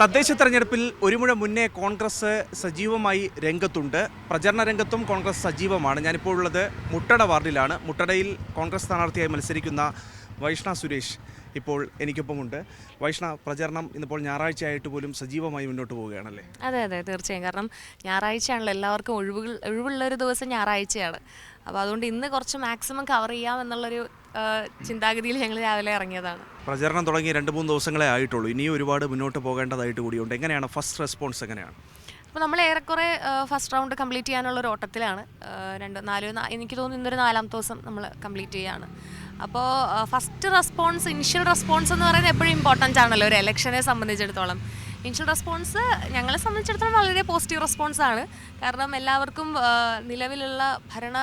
തദ്ദേശ തെരഞ്ഞെടുപ്പിൽ ഒരു മുഴ മുന്നേ കോൺഗ്രസ് സജീവമായി രംഗത്തുണ്ട്. പ്രചരണ രംഗത്തും കോൺഗ്രസ് സജീവമാണ്. ഞാനിപ്പോൾ ഉള്ളത് മുട്ടട വാർഡിലാണ്. മുട്ടടയിൽ കോൺഗ്രസ് സ്ഥാനാർത്ഥിയായി മത്സരിക്കുന്ന വൈഷ്ണ സുരേഷ് ഇപ്പോൾ എനിക്കൊപ്പമുണ്ട്. വൈഷ്ണ പ്രചരണം ഇന്നിപ്പോൾ ഞായറാഴ്ചയായിട്ട് പോലും സജീവമായി മുന്നോട്ട് പോവുകയാണല്ലേ? അതെ അതെ തീർച്ചയായും. കാരണം ഞായറാഴ്ചയാണല്ലോ എല്ലാവർക്കും ഒഴിവുകൾ ഒഴിവുള്ള ഒരു ദിവസം ഞായറാഴ്ചയാണ്. അപ്പോൾ അതുകൊണ്ട് ഇന്ന് കുറച്ച് മാക്സിമം കവർ ചെയ്യാം എന്നുള്ളൊരു ചിന്താഗതിയിൽ ഞങ്ങൾ രാവിലെ ഇറങ്ങിയതാണ്. പ്രചരണം തുടങ്ങി രണ്ട് മൂന്ന് ദിവസങ്ങളെ ആയിട്ടുള്ളൂ. ഇനിയും ഒരുപാട് മുന്നോട്ട് പോകേണ്ടതായിട്ട് കൂടിയുണ്ട്. എങ്ങനെയാണ്? ഫസ്റ്റ് റെസ്പോൺസ് എങ്ങനെയാണ്? അപ്പോൾ നമ്മൾ ഏറെക്കുറെ ഫസ്റ്റ് റൗണ്ട് കംപ്ലീറ്റ് ചെയ്യാനുള്ള ഒരു ഓട്ടത്തിലാണ് രണ്ട് നാല് എനിക്ക് തോന്നുന്നു ഇന്നൊരു നാലാമത്തെ ദിവസം നമ്മൾ കംപ്ലീറ്റ് ചെയ്യാണ്. അപ്പോൾ ഫസ്റ്റ് റെസ്പോൺസ് ഇനിഷ്യൽ റെസ്പോൺസ് എന്ന് പറയുന്നത് എപ്പോഴും ഇമ്പോർട്ടന്റ് ആണല്ലോ. ഒരു ഇലക്ഷനെ സംബന്ധിച്ചിടത്തോളം. ഇനിഷ്യൽ റെസ്പോൺസ് ഞങ്ങളെ സംബന്ധിച്ചിടത്തോളം വളരെ പോസിറ്റീവ് റെസ്പോൺസ് ആണ്. കാരണം എല്ലാവർക്കും നിലവിലുള്ള ഭരണ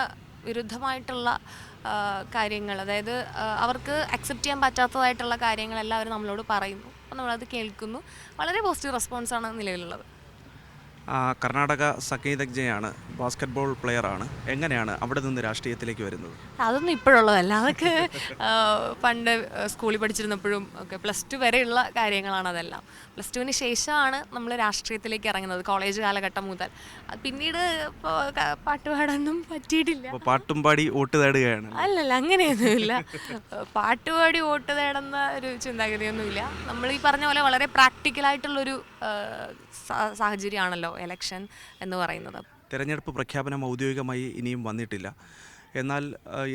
വിരുദ്ധമായിട്ടുള്ള കാര്യങ്ങൾ. അതായത് അവർക്ക് അക്സെപ്റ്റ് ചെയ്യാൻ പറ്റാത്തതായിട്ടുള്ള കാര്യങ്ങളെല്ലാം അവർ നമ്മളോട് പറയുന്നു. അപ്പോൾ നമ്മളത് കേൾക്കുന്നു. വളരെ പോസിറ്റീവ് റെസ്പോൺസാണ് നിലവിലുള്ളത്. കർണാടക സംഗീതജ്ഞയാണ് ബാസ്കറ്റ്ബോൾ പ്ലെയറാണ്. എങ്ങനെയാണ് അവിടെ നിന്ന് രാഷ്ട്രീയത്തിലേക്ക് വരുന്നത്? അതൊന്നും ഇപ്പോഴുള്ളതല്ല. അതൊക്കെ പണ്ട് സ്കൂളിൽ പഠിച്ചിരുന്നപ്പോഴും ഒക്കെ പ്ലസ് ടു വരെയുള്ള കാര്യങ്ങളാണ് അതെല്ലാം. പ്ലസ് ടുവിന് ശേഷമാണ് നമ്മൾ രാഷ്ട്രീയത്തിലേക്ക് ഇറങ്ങുന്നത് കോളേജ് കാലഘട്ടം മുതൽ. പിന്നീട് ഇപ്പോൾ ക- പാട്ട് പാടാനൊന്നും പറ്റിയിട്ടില്ല. പാട്ടും പാടി വോട്ട് തേടുകയാണ്. അല്ലല്ല അങ്ങനെയൊന്നുമില്ല. പാട്ടുപാടി വോട്ട് തേടുന്ന ഒരു ചിന്താഗതിയൊന്നുമില്ല. നമ്മൾ ഈ പറഞ്ഞ പോലെ വളരെ പ്രാക്ടിക്കലായിട്ടുള്ളൊരു സാഹചര്യമാണല്ലോ എലക്ഷൻ എന്ന് പറയുന്നത്. തെരഞ്ഞെടുപ്പ് പ്രഖ്യാപനം ഔദ്യോഗികമായി ഇനിയും വന്നിട്ടില്ല. എന്നാൽ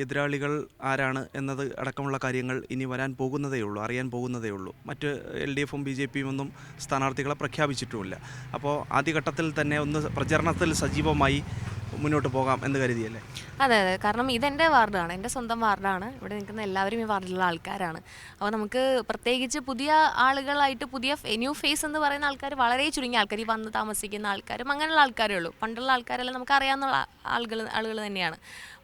എതിരാളികൾ ആരാണ് എന്നത് അടക്കമുള്ള കാര്യങ്ങൾ ഇനി വരാൻ പോകുന്നതേ ഉള്ളൂ അറിയാൻ പോകുന്നതേ ഉള്ളൂ. മറ്റ് എൽ ഡി എഫും ബി ജെ പിയും ഒന്നും സ്ഥാനാർത്ഥികളെ പ്രഖ്യാപിച്ചിട്ടുമില്ല. അപ്പോൾ ആദ്യഘട്ടത്തിൽ തന്നെ ഒന്ന് പ്രചരണത്തിൽ സജീവമായി മുന്നോട്ട് പോകാം എന്ന് കരുതിയല്ലേ? അതെ അതെ. കാരണം ഇതെന്റെ വാർഡാണ്. എന്റെ സ്വന്തം വാർഡാണ്. ഇവിടെ നിൽക്കുന്ന എല്ലാവരും ഈ വാർഡിലുള്ള ആൾക്കാരാണ്. അപ്പോൾ നമുക്ക് പ്രത്യേകിച്ച് പുതിയ ആളുകളായിട്ട് പുതിയ ന്യൂ ഫേസ് എന്ന് പറയുന്ന ആൾക്കാർ വളരെ ചുരുങ്ങിയ ആൾക്കാർ ഈ വന്ന് താമസിക്കുന്ന ആൾക്കാരും അങ്ങനെയുള്ള ആൾക്കാരേ ഉള്ളൂ. പണ്ടുള്ള ആൾക്കാരെല്ലാം നമുക്ക് അറിയാവുന്ന ആളുകൾ ആളുകൾ തന്നെയാണ്.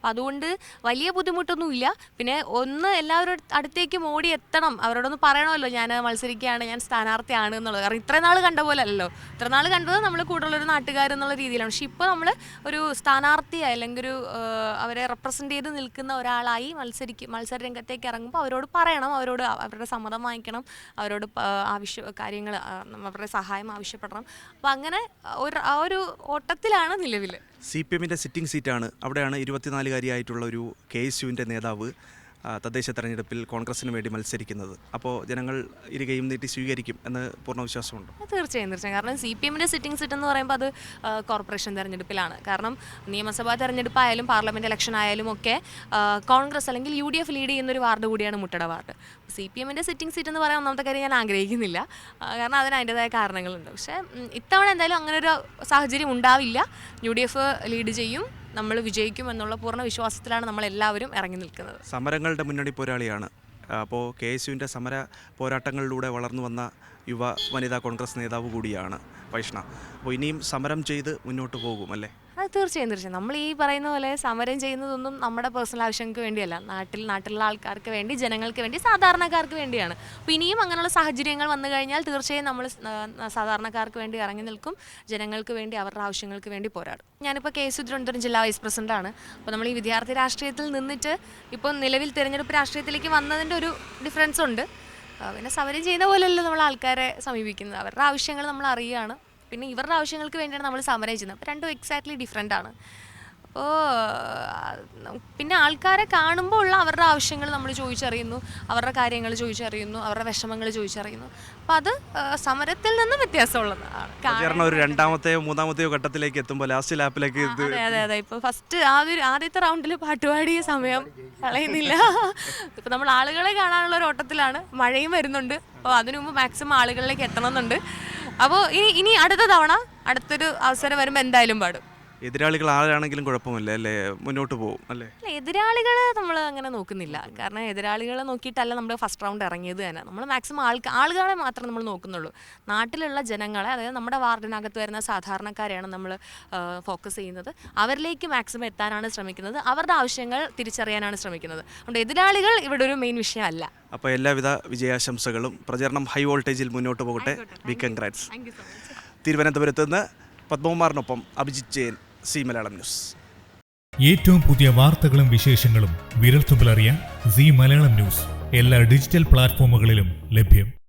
അപ്പോൾ അതുകൊണ്ട് വലിയ ബുദ്ധിമുട്ടൊന്നുമില്ല. പിന്നെ ഒന്ന് എല്ലാവരും അടുത്തേക്കും ഓടി എത്തണം. അവരോടൊന്ന് പറയണമല്ലോ ഞാൻ മത്സരിക്കുകയാണ് ഞാൻ സ്ഥാനാർത്ഥിയാണ് എന്നുള്ളത്. കാരണം ഇത്രയും നാൾ കണ്ട പോലെ അല്ലല്ലോ ഇത്ര നാൾ കണ്ടത് നമ്മൾ കൂടുതലൊരു നാട്ടുകാരെന്നുള്ള രീതിയിലാണ്. പക്ഷെ ഇപ്പോൾ നമ്മൾ ഒരു സ്ഥാനാർത്ഥി അല്ലെങ്കിൽ ഒരു അവരെ റെപ്രസെന്റ് ചെയ്ത് നിൽക്കുന്ന ഒരാളായി മത്സരിക്കും മത്സര രംഗത്തേക്ക് ഇറങ്ങുമ്പോൾ അവരോട് പറയണം. അവരോട് അവരുടെ സമ്മതം വാങ്ങിക്കണം. അവരോട് ആവശ്യ കാര്യങ്ങൾ അവരുടെ സഹായം ആവശ്യപ്പെടണം. അപ്പം അങ്ങനെ ഒരു ആ ഒരു ഓട്ടത്തിലാണ് നിലവിൽ സി പി എമ്മിന്റെ സിറ്റിംഗ് സീറ്റാണ്. അവിടെയാണ് ഇരുപത്തിനാലുകാരിയായിട്ടുള്ള ഒരു കെ എസ് യുവിന്റെ നേതാവ് തദ്ദേശ തെരഞ്ഞെടുപ്പിൽ കോൺഗ്രസിന് വേണ്ടി മത്സരിക്കുന്നത്. അപ്പോൾ ജനങ്ങൾ ഇരുകയും നീട്ടി സ്വീകരിക്കും എന്ന് പൂർണ വിശ്വാസമുണ്ട്? തീർച്ചയായും തീർച്ചയായും. കാരണം സി പി എമ്മിന്റെ സിറ്റിംഗ് സീറ്റ് എന്ന് പറയുമ്പോൾ അത് കോർപ്പറേഷൻ തെരഞ്ഞെടുപ്പിലാണ്. കാരണം നിയമസഭാ തെരഞ്ഞെടുപ്പായാലും പാർലമെന്റ് ഇലക്ഷൻ ആയാലും ഒക്കെ കോൺഗ്രസ് അല്ലെങ്കിൽ യു ഡി എഫ് ലീഡ് ചെയ്യുന്ന ഒരു വാർഡ് കൂടിയാണ് മുട്ടട വാർഡ്. സി പി എമ്മിന്റെ സിറ്റിംഗ് സീറ്റ് എന്ന് പറയാൻ ഒന്നാമത്തെ കാര്യം ഞാൻ ആഗ്രഹിക്കുന്നില്ല. കാരണം അതിന് അതിന്റെതായ കാരണങ്ങളുണ്ട്. പക്ഷേ ഇത്തവണ എന്തായാലും അങ്ങനെ ഒരു സാഹചര്യം ഉണ്ടാവില്ല. യു ഡി എഫ് ലീഡ് ചെയ്യും. നമ്മൾ വിജയിക്കും എന്നുള്ള പൂർണ വിശ്വാസത്തിലാണ് നമ്മൾ എല്ലാവരും ഇറങ്ങി നിൽക്കുന്നത്. സമരങ്ങളുടെ മുന്നണി പോരാളിയാണ്. അപ്പോൾ കെ എസ് യുവിന്റെ സമര പോരാട്ടങ്ങളിലൂടെ വളർന്നു വന്ന യുവ വനിതാ കോൺഗ്രസ് നേതാവ് കൂടിയാണ് വൈഷ്ണ. അപ്പോൾ ഇനിയും സമരം ചെയ്ത് മുന്നോട്ട് പോകും അല്ലേ? അത് തീർച്ചയായും തീർച്ചയായും. നമ്മൾ ഈ പറയുന്ന പോലെ സമരം ചെയ്യുന്നതൊന്നും നമ്മുടെ പേഴ്സണൽ ആവശ്യങ്ങൾക്ക് വേണ്ടിയല്ല. നാട്ടിൽ നാട്ടിലുള്ള ആൾക്കാർക്ക് വേണ്ടി ജനങ്ങൾക്ക് വേണ്ടി സാധാരണക്കാർക്ക് വേണ്ടിയാണ്. അപ്പോൾ ഇനിയും അങ്ങനെയുള്ള സാഹചര്യങ്ങൾ വന്നു കഴിഞ്ഞാൽ തീർച്ചയായും നമ്മൾ സാധാരണക്കാർക്ക് വേണ്ടി ഇറങ്ങി നിൽക്കും. ജനങ്ങൾക്ക് വേണ്ടി അവരുടെ ആവശ്യങ്ങൾക്ക് വേണ്ടി പോരാടും. ഞാനിപ്പോൾ കെ എസ് തിരുവനന്തപുരം ജില്ലാ വൈസ് പ്രസിഡന്റാണ് അപ്പോൾ നമ്മൾ ഈ വിദ്യാർത്ഥി രാഷ്ട്രീയത്തിൽ നിന്നിട്ട് ഇപ്പോൾ നിലവിൽ തിരഞ്ഞെടുപ്പ് രാഷ്ട്രീയത്തിലേക്ക് വന്നതിന്റെ ഒരു ഡിഫറൻസ് ഉണ്ട്. പിന്നെ സമരം ചെയ്യുന്ന പോലെയല്ല നമ്മൾ ആൾക്കാരെ സമീപിക്കുന്നത്. അവരുടെ ആവശ്യങ്ങൾ നമ്മൾ അറിയുകയാണ് പിന്നെ ഇവരുടെ ആവശ്യങ്ങൾക്ക് വേണ്ടിയാണ് നമ്മൾ സമരം ചെയ്യുന്നത് അപ്പോൾ രണ്ടും എക്സാക്ട്ലി ഡിഫറെന്റ് ആണ്. അപ്പോൾ പിന്നെ ആൾക്കാരെ കാണുമ്പോൾ ഉള്ള അവരുടെ ആവശ്യങ്ങൾ നമ്മൾ ചോദിച്ചറിയുന്നു. അവരുടെ കാര്യങ്ങൾ ചോദിച്ചറിയുന്നു. അവരുടെ വിഷമങ്ങൾ ചോദിച്ചറിയുന്നു. അപ്പോൾ അത് സമരത്തിൽ നിന്ന് വ്യത്യാസമുള്ളതാണ് ഒരു രണ്ടാമത്തെയോ മൂന്നാമത്തെയോ ഘട്ടത്തിലേക്ക് എത്തുമ്പോൾ ലാസ്റ്റ് ലാപ്പിലേക്ക് അതെ അതെ അതെ. ഇപ്പോൾ ഫസ്റ്റ് ആദ്യ ആദ്യത്തെ റൗണ്ടിൽ പാട്ടുപാടിയ സമയം കളയുന്നില്ല. ഇപ്പം നമ്മൾ ആളുകളെ കാണാനുള്ള ഒരു ഓട്ടത്തിലാണ്. മഴയും വരുന്നുണ്ട്. അപ്പോൾ അതിനു മുമ്പ് മാക്സിമം ആളുകളിലേക്ക് എത്തണമെന്നുണ്ട്. അപ്പോൾ ഇനി ഇനി അടുത്ത തവണ അടുത്തൊരു അവസരം വരുമ്പോൾ എന്തായാലും പാടും. എതിരാളികൾ ആരാണെങ്കിലും കുഴപ്പമില്ല അല്ലേ? മുന്നോട്ട് പോകും അല്ലേ? അല്ല എതിരാളികൾ നമ്മൾ അങ്ങനെ നോക്കുന്നില്ല. കാരണം എതിരാളികളെ നോക്കിയിട്ടല്ല നമ്മൾ ഫസ്റ്റ് റൗണ്ട് ഇറങ്ങിയത് തന്നെ. നമ്മൾ മാക്സിമം ആൾക്ക് ആളുകളെ മാത്രമേ നമ്മൾ നോക്കുന്നുള്ളൂ. നാട്ടിലുള്ള ജനങ്ങളെ അതായത് നമ്മുടെ വാർഡിനകത്ത് വരുന്ന സാധാരണക്കാരെയാണ് നമ്മൾ ഫോക്കസ് ചെയ്യുന്നത്. അവരിലേക്ക് മാക്സിമം എത്താനാണ് ശ്രമിക്കുന്നത്. അവരുടെ ആവശ്യങ്ങൾ തിരിച്ചറിയാനാണ് ശ്രമിക്കുന്നത്. അതുകൊണ്ട് എതിരാളികൾ ഇവിടെ ഒരു മെയിൻ വിഷയമല്ല. അപ്പോൾ എല്ലാവിധ വിജയാശംസകളും. പ്രചരണം ഹൈ വോൾട്ടേജിൽ മുന്നോട്ട് പോകട്ടെ. ബി കൺഗ്രാറ്റ്സ് തിരുവനന്തപുരത്ത് നിന്ന് പത്മകുമാറിനൊപ്പം അഭിജിത് ജയൻ സി മലയാളം ന്യൂസ്. ഏറ്റവും പുതിയ വാർത്തകളും വിശേഷങ്ങളും വിരൽത്തുമ്പിലറിയാൻ സി മലയാളം ന്യൂസ്. എല്ലാ ഡിജിറ്റൽ പ്ലാറ്റ്ഫോമുകളിലും ലഭ്യം.